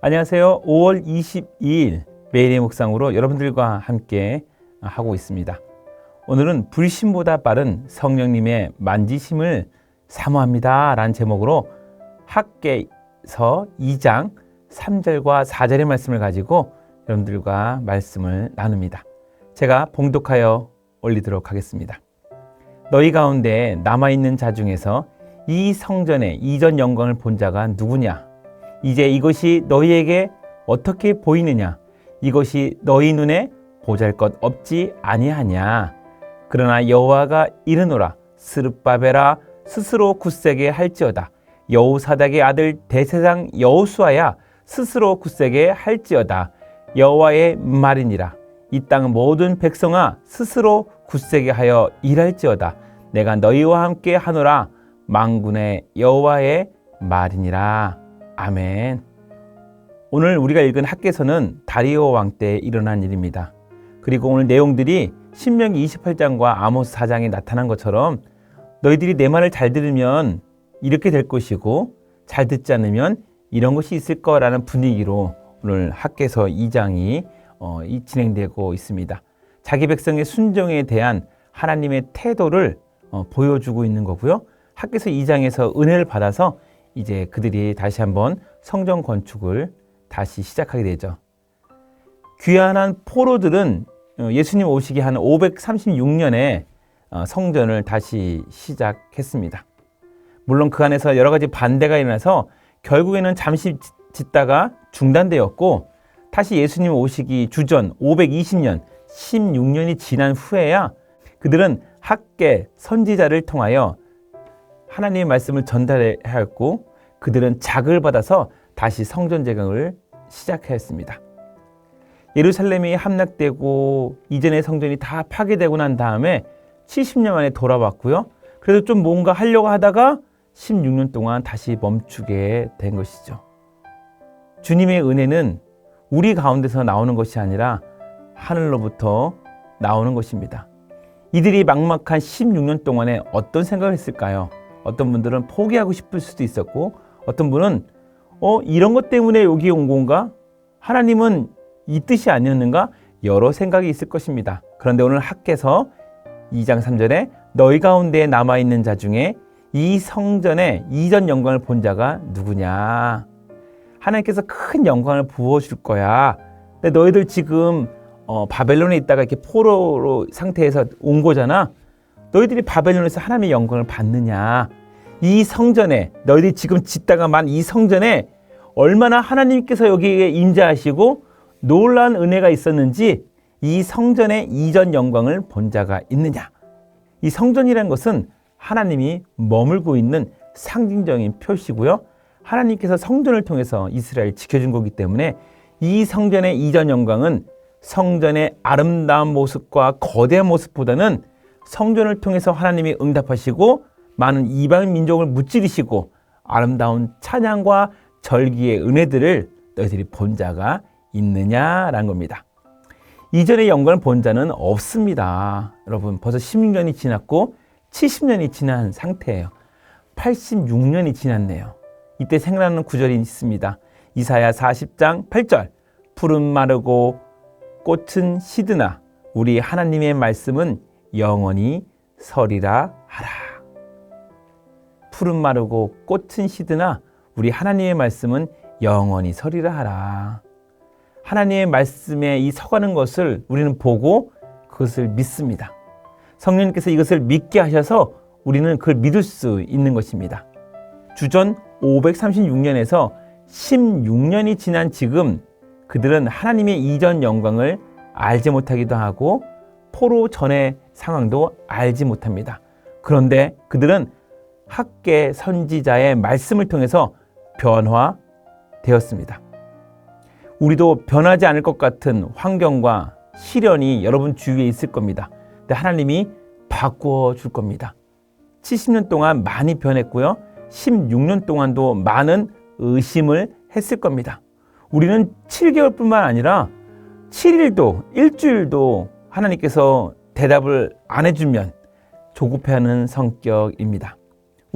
안녕하세요. 5월 22일 매일의 묵상으로 여러분들과 함께 하고 있습니다. 오늘은 불신보다 빠른 성령님의 만지심을 사모합니다. 라는 제목으로 학계서 2장 3절과 4절의 말씀을 가지고 여러분들과 말씀을 나눕니다. 제가 봉독하여 올리도록 하겠습니다. 너희 가운데 남아있는 자 중에서 이 성전의 이전 영광을 본 자가 누구냐? 이제 이것이 너희에게 어떻게 보이느냐? 이것이 너희 눈에 보잘 것 없지 아니하냐? 그러나 여호와가 이르노라 스룹바벨아 스스로 굳세게 할지어다. 여호사닥의 아들 대세상 여호수아야 스스로 굳세게 할지어다. 여호와의 말이니라. 이 땅 모든 백성아 스스로 굳세게 하여 일할지어다. 내가 너희와 함께 하노라. 망군의 여호와의 말이니라 아멘. 오늘 우리가 읽은 학계서는 다리오 왕 때 일어난 일입니다. 그리고 오늘 내용들이 신명기 28장과 아모스 4장에 나타난 것처럼 너희들이 내 말을 잘 들으면 이렇게 될 것이고 잘 듣지 않으면 이런 것이 있을 거라는 분위기로 오늘 학계서 2장이 어, 진행되고 있습니다. 자기 백성의 순종에 대한 하나님의 태도를 어, 보여주고 있는 거고요. 학계서 2장에서 은혜를 받아서 이제 그들이 다시 한번 성전 건축을 다시 시작하게 되죠. 귀환한 포로들은 어, 예수님 오시기 한 536년에 어, 성전을 다시 시작했습니다. 물론 그 안에서 여러 가지 반대가 일어나서 결국에는 잠시 짓다가 중단되었고 다시 예수님 오시기 주전 520년 16년이 지난 후에야 그들은 학계 선지자를 통하여 하나님의 말씀을 전달해야 했고 그들은 자극을 받아서 다시 성전 재건을 시작했습니다. 예루살렘이 함락되고 이전의 성전이 다 파괴되고 난 다음에 70년 만에 돌아왔고요. 그래도 좀 뭔가 하려고 하다가 16년 동안 다시 멈추게 된 것이죠. 주님의 은혜는 우리 가운데서 나오는 것이 아니라 하늘로부터 나오는 것입니다. 이들이 막막한 16년 동안에 어떤 생각을 했을까요? 어떤 분들은 포기하고 싶을 수도 있었고 어떤 분은 어 이런 것 때문에 여기 온 건가? 하나님은 이 뜻이 아니었는가? 여러 생각이 있을 것입니다. 그런데 오늘 학께서 2장 3절에 너희 가운데 남아 있는 자 중에 이 성전의 이전 영광을 본 자가 누구냐? 하나님께서 큰 영광을 부어 줄 거야. 근데 너희들 지금 어, 바벨론에 있다가 이렇게 포로로 상태에서 온 거잖아. 너희들이 바벨론에서 하나님의 영광을 받느냐? 이 성전에 너희들이 지금 짓다가 만 이 성전에 얼마나 하나님께서 여기에 임재하시고 놀라운 은혜가 있었는지 이 성전의 이전 영광을 본 자가 있느냐? 이 성전이라는 것은 하나님이 머물고 있는 상징적인 표시고요. 하나님께서 성전을 통해서 이스라엘 지켜준 거기 때문에 이 성전의 이전 영광은 성전의 아름다운 모습과 거대한 모습보다는 성전을 통해서 하나님이 응답하시고 많은 이방 민족을 무찌르시고 아름다운 찬양과 절기의 은혜들을 너희들이 본 자가 있느냐라는 겁니다. 이전의 영광을 본 자는 없습니다. 여러분 벌써 16년이 지났고 70년이 지난 상태예요. 86년이 지났네요. 이때 생각나는 구절이 있습니다. 이사야 40장 8절 푸른 마르고 꽃은 시드나 우리 하나님의 말씀은 영원히 서리라 하라. 푸른 마르고 꽃은 시드나 우리 하나님의 말씀은 영원히 서리라 하라. 하나님의 말씀에 이 서가는 것을 우리는 보고 그것을 믿습니다. 성령님께서 이것을 믿게 하셔서 우리는 그걸 믿을 수 있는 것입니다. 주전 536년에서 16년이 지난 지금 그들은 하나님의 이전 영광을 알지 못하기도 하고 포로 전의 상황도 알지 못합니다. 그런데 그들은 학계 선지자의 말씀을 통해서 변화되었습니다. 우리도 변하지 않을 것 같은 환경과 시련이 여러분 주위에 있을 겁니다. 근데 하나님이 바꾸어 줄 겁니다. 70년 동안 많이 변했고요. 16년 동안도 많은 의심을 했을 겁니다. 우리는 7개월뿐만 아니라 7일도 일주일도 하나님께서 대답을 안 해주면 조급해하는 성격입니다.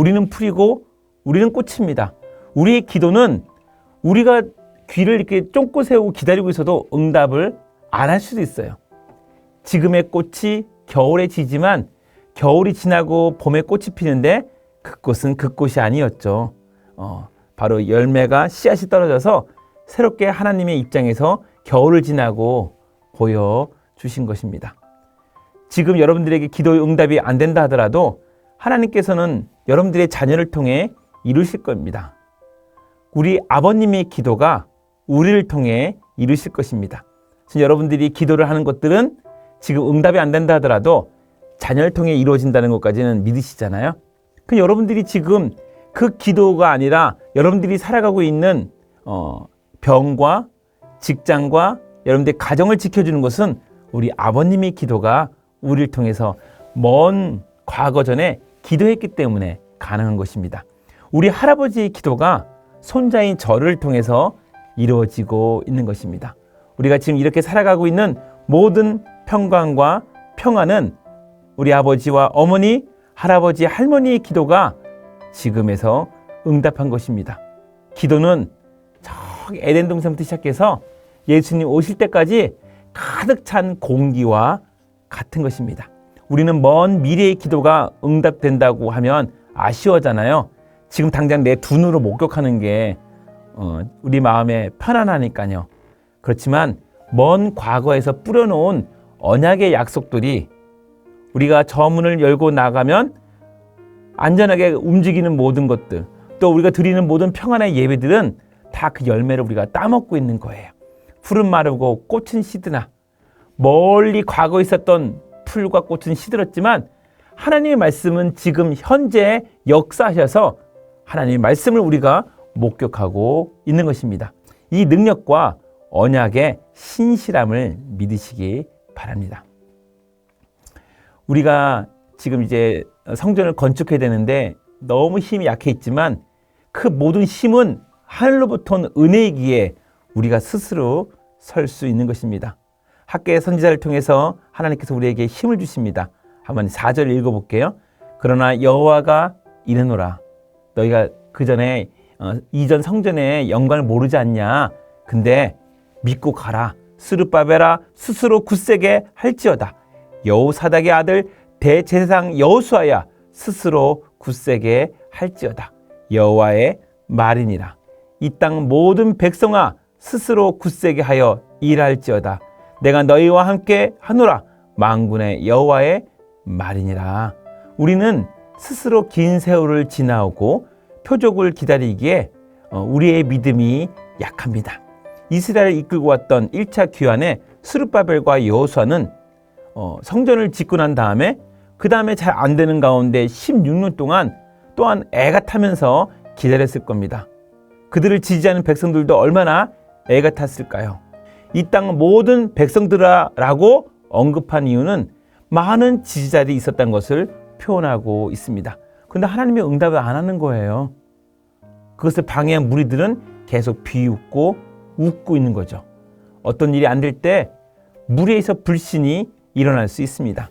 우리는 풀이고 우리는 꽃입니다. 우리의 기도는 우리가 귀를 이렇게 쫑긋 세우고 기다리고 있어도 응답을 안 할 수도 있어요. 지금의 꽃이 겨울에 지지만 겨울이 지나고 봄에 꽃이 피는데 그 꽃은 그 꽃이 아니었죠. 어, 바로 열매가 씨앗이 떨어져서 새롭게 하나님의 입장에서 겨울을 지나고 보여 주신 것입니다. 지금 여러분들에게 기도의 응답이 안 된다 하더라도 하나님께서는 여러분들의 자녀를 통해 이루실 겁니다. 우리 아버님의 기도가 우리를 통해 이루실 것입니다. 여러분들이 기도를 하는 것들은 지금 응답이 안 된다 하더라도 자녀를 통해 이루어진다는 것까지는 믿으시잖아요. 그 여러분들이 지금 그 기도가 아니라 여러분들이 살아가고 있는 어, 병과 직장과 여러분들의 가정을 지켜주는 것은 우리 아버님의 기도가 우리를 통해서 먼 과거 전에 기도했기 때문에 가능한 것입니다. 우리 할아버지의 기도가 손자인 저를 통해서 이루어지고 있는 것입니다. 우리가 지금 이렇게 살아가고 있는 모든 평강과 평안은 우리 아버지와 어머니, 할아버지, 할머니의 기도가 지금에서 응답한 것입니다. 기도는 저기 에덴 동산부터 시작해서 예수님 오실 때까지 가득 찬 공기와 같은 것입니다. 우리는 먼 미래의 기도가 응답된다고 하면 아쉬워잖아요. 지금 당장 내 두 눈으로 목격하는 게 어, 우리 마음에 편안하니까요. 그렇지만 먼 과거에서 뿌려놓은 언약의 약속들이 우리가 저 문을 열고 나가면 안전하게 움직이는 모든 것들 또 우리가 드리는 모든 평안의 예배들은 다 그 열매를 우리가 따먹고 있는 거예요. 풀은 마르고 꽃은 시드나 멀리 과거에 있었던 풀과 꽃은 시들었지만 하나님의 말씀은 지금 현재 역사하셔서 하나님의 말씀을 우리가 목격하고 있는 것입니다. 이 능력과 언약의 신실함을 믿으시기 바랍니다. 우리가 지금 이제 성전을 건축해야 되는데 너무 힘이 약해 있지만 그 모든 힘은 하늘로부터 온 은혜이기에 우리가 스스로 설 수 있는 것입니다. 학계의 선지자를 통해서 하나님께서 우리에게 힘을 주십니다. 한번 4절 읽어볼게요. 그러나 여호와가 이르노라 너희가 그 전에 어, 이전 성전의 영광을 모르지 않냐? 근데 믿고 가라. 스룹바벨아 스스로 굳세게 할지어다. 여호사닥의 아들 대제사장 여호수아야 스스로 굳세게 할지어다. 여호와의 말이니라. 이 땅 모든 백성아 스스로 굳세게 하여 일할지어다. 내가 너희와 함께 하노라. 망군의 여호와의 말이니라. 우리는 스스로 긴 세월을 지나오고 표적을 기다리기에 어, 우리의 믿음이 약합니다. 이스라엘을 이끌고 왔던 1차 귀환의 스룹바벨과 여호수아는 어, 성전을 짓고 난 다음에 그 다음에 잘 안 되는 가운데 16년 동안 또한 애가 타면서 기다렸을 겁니다. 그들을 지지하는 백성들도 얼마나 애가 탔을까요? 이 땅 모든 백성들아라고 언급한 이유는 많은 지지자들이 있었던 것을 표현하고 있습니다. 근데 하나님의 응답을 안 하는 거예요. 그것을 방해한 무리들은 계속 비웃고 웃고 있는 거죠. 어떤 일이 안 될 때 무리에서 불신이 일어날 수 있습니다.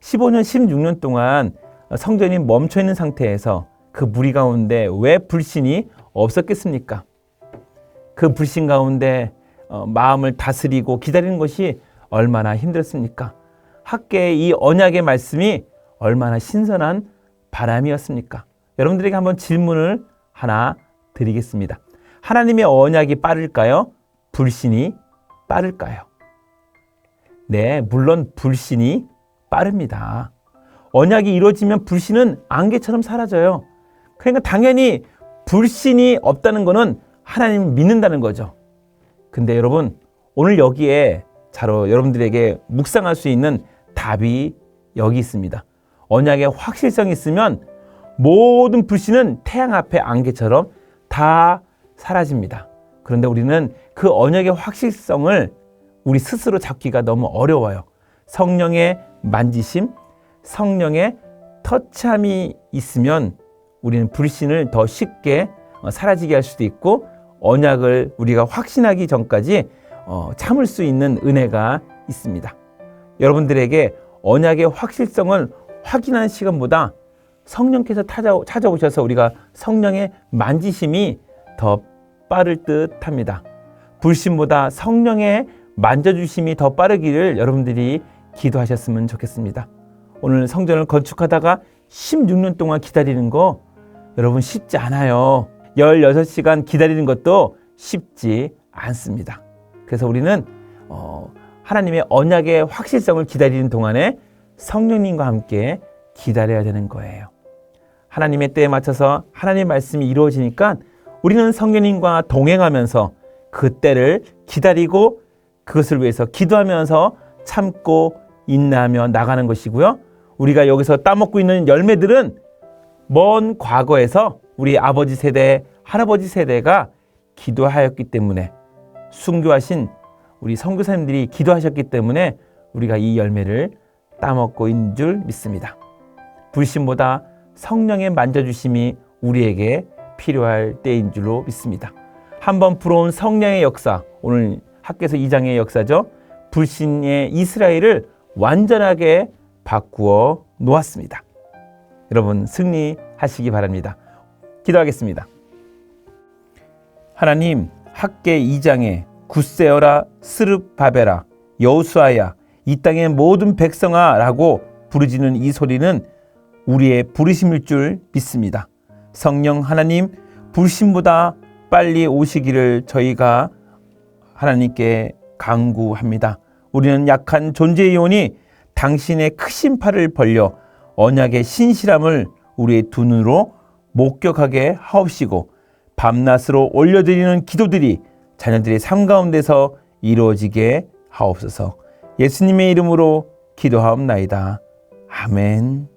15년, 16년 동안 성전이 멈춰 있는 상태에서 그 무리 가운데 왜 불신이 없었겠습니까? 그 불신 가운데 어, 마음을 다스리고 기다리는 것이 얼마나 힘들었습니까? 학계의 이 언약의 말씀이 얼마나 신선한 바람이었습니까? 여러분들에게 한번 질문을 하나 드리겠습니다. 하나님의 언약이 빠를까요? 불신이 빠를까요? 네, 물론 불신이 빠릅니다. 언약이 이루어지면 불신은 안개처럼 사라져요. 그러니까 당연히 불신이 없다는 것은 하나님을 믿는다는 거죠. 근데 여러분, 오늘 여기에 자로 여러분들에게 묵상할 수 있는 답이 여기 있습니다. 언약의 확실성이 있으면 모든 불신은 태양 앞에 안개처럼 다 사라집니다. 그런데 우리는 그 언약의 확실성을 우리 스스로 잡기가 너무 어려워요. 성령의 만지심, 성령의 터치함이 있으면 우리는 불신을 더 쉽게 어, 사라지게 할 수도 있고 언약을 우리가 확신하기 전까지 어, 참을 수 있는 은혜가 있습니다. 여러분들에게 언약의 확실성을 확인하는 시간보다 성령께서 찾아오셔서 우리가 성령의 만지심이 더 빠를 듯 합니다. 불신보다 성령의 만져주심이 더 빠르기를 여러분들이 기도하셨으면 좋겠습니다. 오늘 성전을 건축하다가 16년 동안 기다리는 거 여러분 쉽지 않아요. 16시간 기다리는 것도 쉽지 않습니다. 그래서 우리는 어, 하나님의 언약의 확실성을 기다리는 동안에 성령님과 함께 기다려야 되는 거예요. 하나님의 때에 맞춰서 하나님의 말씀이 이루어지니까 우리는 성령님과 동행하면서 그 때를 기다리고 그것을 위해서 기도하면서 참고 인내하며 나가는 것이고요. 우리가 여기서 따먹고 있는 열매들은 먼 과거에서 우리 아버지 세대, 할아버지 세대가 기도하였기 때문에 순교하신 우리 선교사님들이 기도하셨기 때문에 우리가 이 열매를 따먹고 있는 줄 믿습니다. 불신보다 성령의 만져주심이 우리에게 필요할 때인 줄로 믿습니다. 한번 불어온 성령의 역사, 오늘 학교에서 2장의 역사죠. 불신의 이스라엘을 완전하게 바꾸어 놓았습니다. 여러분 승리하시기 바랍니다. 기도하겠습니다. 하나님 학계 2장에 굳세어라 스르바베라 여우수아야 이 땅의 모든 백성아라고 부르짖는 이 소리는 우리의 부르심일 줄 믿습니다. 성령 하나님 불신보다 빨리 오시기를 저희가 하나님께 강구합니다. 우리는 약한 요원이 당신의 크신 팔을 벌려 언약의 신실함을 우리의 두 눈으로 목격하게 하옵시고 밤낮으로 올려드리는 기도들이 자녀들의 삶 가운데서 이루어지게 하옵소서. 예수님의 이름으로 기도하옵나이다. 아멘.